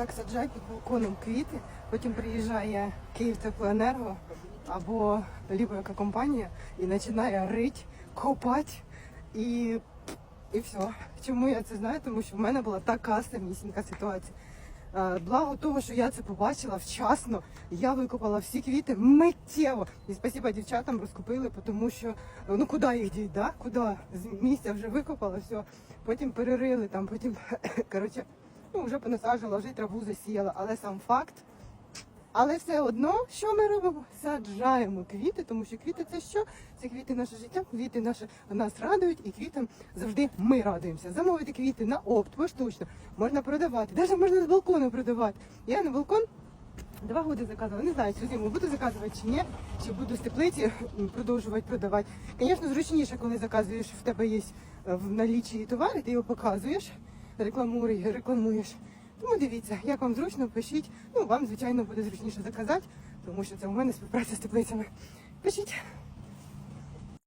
так саджають під балконом квіти, потім приїжджає Київ Теплоенерго або яка компанія і починає рить, копати і, і все. Чому я це знаю? Тому що в мене була така самісінька ситуація. Е, Благо того, що я це побачила вчасно, я викопала всі квіти миттєво. І спасіба дівчатам розкупили, тому що ну куди їх діть, да? Куди? З місця вже викопала, все. Потім перерили там, потім коротше, ну вже понасаджувала, вже траву засіяла, але сам факт. Але все одно, що ми робимо? Саджаємо квіти, тому що квіти це що? Це квіти наше життя, квіти наші нас радують, і квітам завжди ми радуємося. Замовити квіти на опт, поштучно, можна продавати, навіть можна з балкону продавати. Я на балкон два роки заказувала. Не знаю, цю зиму буду заказувати чи ні, чи буду з теплиці продовжувати продавати. Звісно, зручніше, коли заказуєш, в тебе є е, в налічі товари, ти його показуєш, рекламуєш, рекламуєш. Тому дивіться, як вам зручно, пишіть. Ну, вам, звичайно, буде зручніше заказати, тому що це у мене співпраця з теплицями. Пишіть.